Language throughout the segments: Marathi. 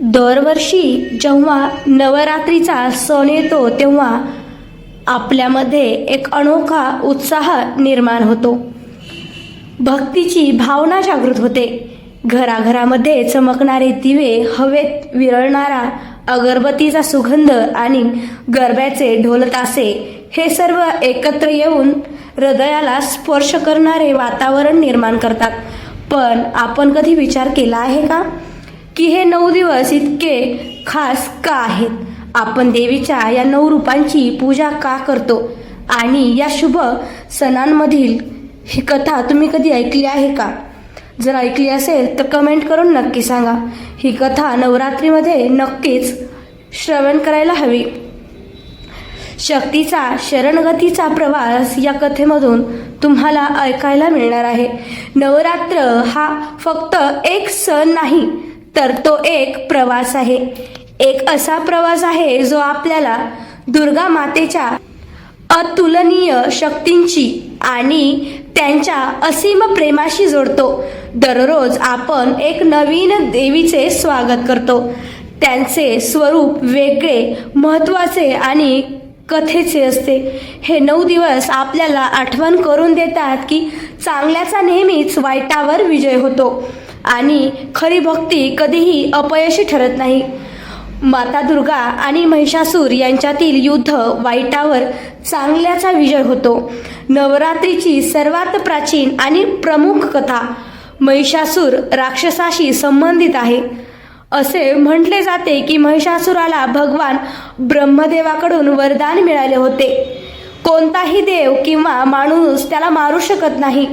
दरवर्षी जेव्हा नवरात्रीचा सण येतो तेव्हा आपल्यामध्ये एक अनोखा उत्साह निर्माण होतो. भक्तीची भावना जागृत होते. घराघरामध्ये चमकणारे दिवे हवेत विरळणारा अगरबत्तीचा सुगंध आणि गरब्याचे ढोलतासे हे सर्व एकत्र येऊन हृदयाला स्पर्श करणारे वातावरण निर्माण करतात. पण आपण कधी विचार केला आहे का? की हे नऊ दिवस इतके खास का आहेत? आपण देवीच्या या नऊ रूपांची पूजा का करतो? आणि या शुभ सणांमधील ही कथा तुम्ही कधी ऐकली आहे का? जर ऐकली असेल तर कमेंट करून नक्की सांगा. ही कथा नवरात्रीमध्ये नक्कीच श्रवण करायला हवी. शक्तीचा शरणगतीचा प्रवास या कथेमधून तुम्हाला ऐकायला मिळणार आहे. नवरात्र हा फक्त एक सण नाही तर तो एक प्रवास आहे. एक असा प्रवास आहे जो आपल्याला दुर्गा मातेच्या अतुलनीय शक्तींची आणि त्यांच्या असीम प्रेमाशी जोडतो. दररोज आपण एक नवीन देवीचे स्वागत करतो. त्यांचे स्वरूप वेगळे महत्त्वाचे आणि कथेचे असते. हे नऊ दिवस आपल्याला आठवण करून देतात की चांगल्याचा नेहमीच वाईटावर विजय होतो. आणि खरी भक्ती कधीही अपयशी ठरत नाही. माता दुर्गा आणि महिषासूर यांच्यातील युद्ध वाईटावर चांगल्याचा विजय होतो. नवरात्रीची सर्वात प्राचीन आणि प्रमुख कथा महिषासूर राक्षसाशी संबंधित आहे. असे म्हटले जाते की महिषासुराला भगवान ब्रह्मदेवाकडून वरदान मिळाले होते. कोणताही देव किंवा माणूस त्याला मारू शकत नाही.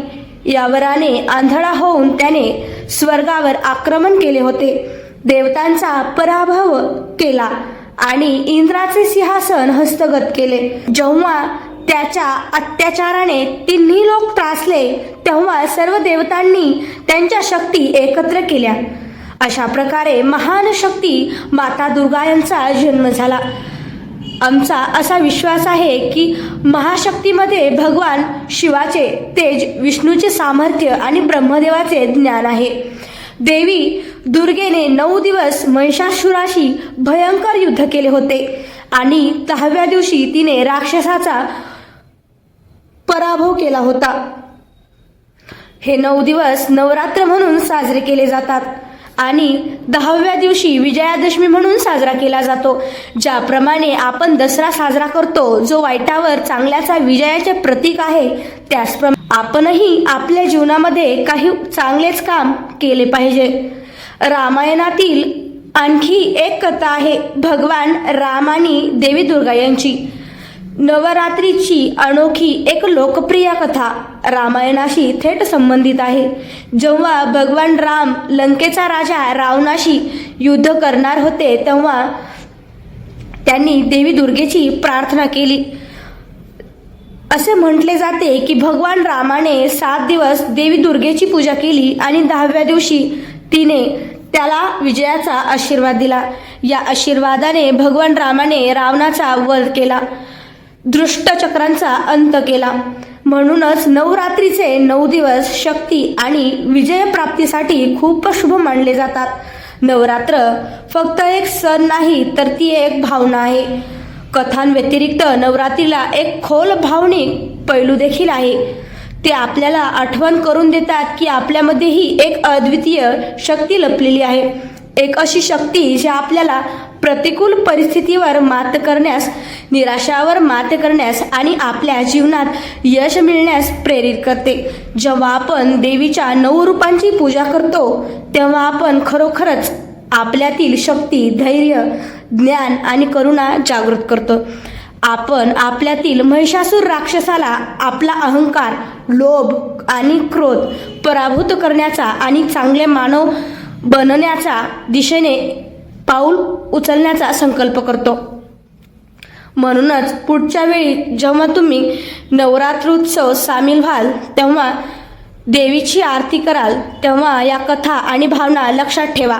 या वराने आंधळा होऊन त्याने स्वर्गावर आक्रमण केले होते. देवतांचा पराभव केला आणि इंद्राचे सिंहासन हस्तगत केले. जेव्हा त्याच्या अत्याचाराने तिन्ही लोक त्रासले तेव्हा सर्व देवतांनी त्यांच्या शक्ती एकत्र केल्या. अशा प्रकारे महान शक्ती माता दुर्गा यांचा जन्म झाला. आमचा असा विश्वास आहे की महाशक्तीमध्ये भगवान शिवाचे तेज विष्णूचे सामर्थ्य आणि ब्रह्मदेवाचे ज्ञान आहे. देवी दुर्गेने नऊ दिवस महिषासुराशी भयंकर युद्ध केले होते आणि दहाव्या दिवशी तिने राक्षसाचा पराभव केला होता. हे नऊ दिवस नवरात्र म्हणून साजरे केले जातात. आणि दहाव्या दिवशी विजयादशमी म्हणून साजरा केला जातो. ज्याप्रमाणे आपण दसरा साजरा करतो जो वाईटावर चांगल्याचा विजयाचे प्रतीक आहे त्याचप्रमाणे आपणही आपल्या जीवनामध्ये काही चांगलेच काम केले पाहिजे. रामायणातील आणखी एक कथा आहे भगवान राम आणि देवी दुर्गा यांची. नवरात्रीची अनोखी एक लोकप्रिय कथा रामायणाशी थेट संबंधित आहे. जेव्हा भगवान राम लंकेचा राजा रावणाशी युद्ध करणार होते तेव्हा त्यांनी देवी दुर्गेची प्रार्थना केली. असे म्हटले जाते की भगवान रामाने सात दिवस देवी दुर्गेची पूजा केली आणि दहाव्या दिवशी तिने त्याला विजयाचा आशीर्वाद दिला. या आशीर्वादाने भगवान रामाने रावणाचा वध केला. दृष्टचक्रांचा अंत केला. म्हणूनच नवरात्रीचे नऊ दिवस शक्ती आणि विजयप्राप्तीसाठी खूप शुभ मानले जातात. नवरात्र फक्त एक सण नाही तर ती एक भावना आहे. कथांव्यतिरिक्त नवरात्रीला एक खोल भावनिक पैलू देखील आहे. ते आपल्याला आठवण करून देतात की आपल्यामध्येही एक अद्वितीय शक्ती लपलेली आहे. एक अशी शक्ती जी आपल्याला प्रतिकूल परिस्थितीवर मात करण्यास निराशावर मात करण्यास आणि आपल्या जीवनात यश मिळण्यास प्रेरित करते. जेव्हा आपण देवीच्या नऊ रूपांची पूजा करतो तेव्हा आपण खरोखरच आपल्यातील शक्ती धैर्य ज्ञान आणि करुणा जागृत करतो. आपण आपल्यातील महिषासूर राक्षसाला आपला अहंकार लोभ आणि क्रोध पराभूत करण्याचा आणि चांगले मानव बनण्याच्या दिशेने पाऊल उचलण्याचा संकल्प करतो. म्हणूनच पुढच्या वेळी जेव्हा तुम्ही नवरात्रोत्सव सामील व्हाल तेव्हा देवीची आरती कराल तेव्हा या कथा आणि भावना लक्षात ठेवा.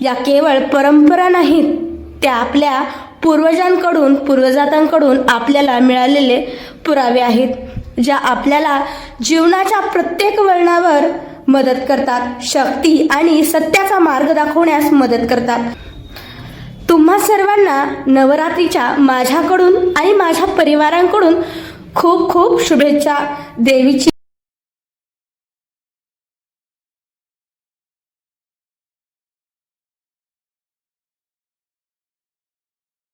या केवळ परंपरा नाहीत त्या आपल्या पूर्वजांकडून पूर्वजातांकडून आपल्याला मिळालेले पुरावे आहेत ज्या आपल्याला जीवनाच्या प्रत्येक वळणावर मदत करतात. शक्ती आणि सत्याचा मार्ग दाखवण्यास मदत करतात. तुम्हा सर्वांना नवरात्रीच्या माझ्याकडून आणि माझ्या परिवारांकडून खूप खूप शुभेच्छा. देवीची